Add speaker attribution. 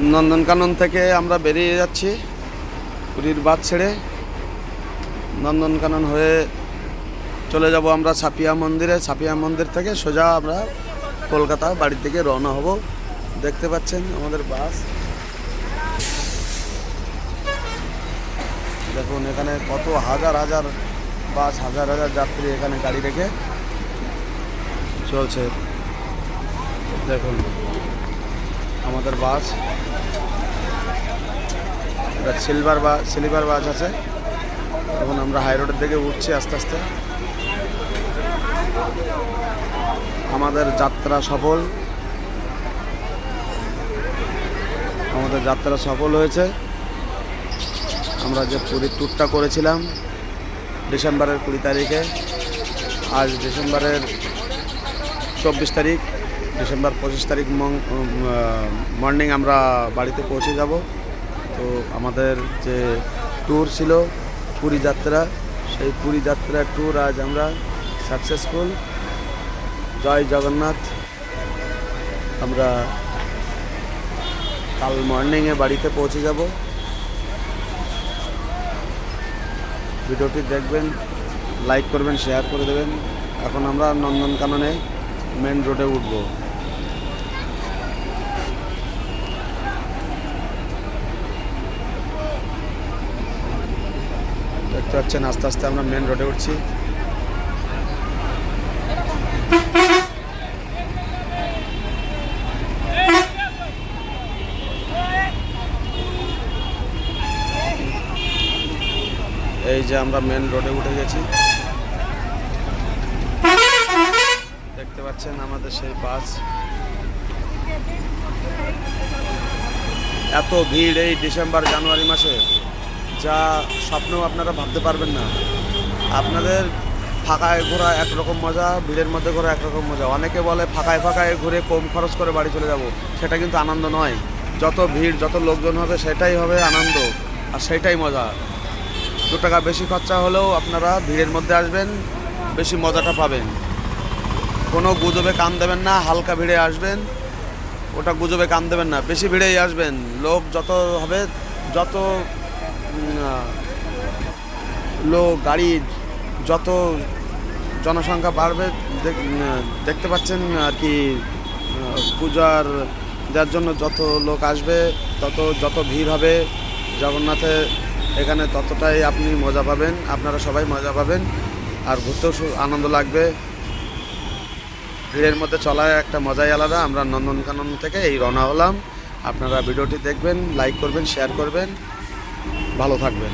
Speaker 1: নন্দনকানন থেকে আমরা বেরিয়ে যাচ্ছি পুরীর বাদ ছেড়ে। নন্দনকানন হয়ে চলে যাব আমরা ছাপিয়া মন্দিরে। ছাপিয়া মন্দির থেকে সোজা আমরা কলকাতা বাড়ির দিকে রওনা হব। দেখতে পাচ্ছেন আমাদের বাস। দেখুন, এখানে কত হাজার হাজার বাস, হাজার হাজার যাত্রী এখানে গাড়ি রেখে চলছে। দেখুন। আমাদের বাস। এটা সিলভার বা সিলভার বাস আছে। এখন আমরা হাই রোডের দিকে উঠছি আস্তে আস্তে। আমাদের যাত্রা সফল। আমাদের যাত্রা সফল হয়েছে। আমরা যে পুরীর ট্যুরটা করেছিলাম ডিসেম্বরের কুড়ি তারিখে, আজ ডিসেম্বরের চব্বিশ তারিখ। ডিসেম্বর পঁচিশ তারিখ মর্নিং আমরা বাড়িতে পৌঁছে যাব। তো আমাদের যে ট্যুর ছিল, পুরী যাত্রা, সেই পুরী যাত্রার ট্যুর আজ আমরা সাকসেসফুল জয় জগন্নাথ। আমরা কাল মর্নিংয়ে বাড়িতে পৌঁছে যাব। ভিডিওটি দেখবেন লাইক করবেন শেয়ার করে দেবেন। এখন আমরা নন্দনকাননে মেন রোডে উঠবো। দেখতে পাচ্ছেন, আস্তে আস্তে আমরা মেন রোডে উঠছি। এই যে আমরা মেন রোডে উঠে গেছি। দেখতে পাচ্ছেন আমাদের সেই বাস। এত ভিড় এই ডিসেম্বর, জানুয়ারি মাসে, যা স্বপ্নেও আপনারা ভাবতে পারবেন না। আপনাদের ফাঁকায় ঘোরা একরকম মজা, ভিড়ের মধ্যে ঘোরা একরকম মজা। অনেকে বলে, ফাঁকায় ফাঁকায় ঘুরে কম খরচ করে বাড়ি চলে যাব। সেটা কিন্তু আনন্দ নয়। যত ভিড়, যত লোকজন হবে, সেটাই হবে আনন্দ, আর সেটাই মজা। দু টাকা বেশি খরচা হলেও আপনারা ভিড়ের মধ্যে আসবেন, বেশি মজাটা পাবেন। কোনো গুজবে কান দেবেন না, হালকা ভিড়ে আসবেন। ওটা গুজবে কান দেবেন না, বেশি ভিড়েই আসবেন। লোক যত হবে, যত লোক, গাড়ি, যত জনসংখ্যা বাড়বে দেখতে পাচ্ছেন আর কি পূজার যার জন্য যত লোক আসবে, তত, যত ভিড় হবে। জগন্নাথে এখানে ততটাই আপনি মজা পাবেন, আপনারা সবাই মজা পাবেন। আর ঘুরতেও আনন্দ লাগবে। ভিড়ের মধ্যে চলায় একটা মজাই আলাদা। আমরা নন্দনকানন থেকে এই রওনা হলাম। আপনারা ভিডিওটি দেখবেন লাইক করবেন শেয়ার করবেন। ভালো থাকবেন।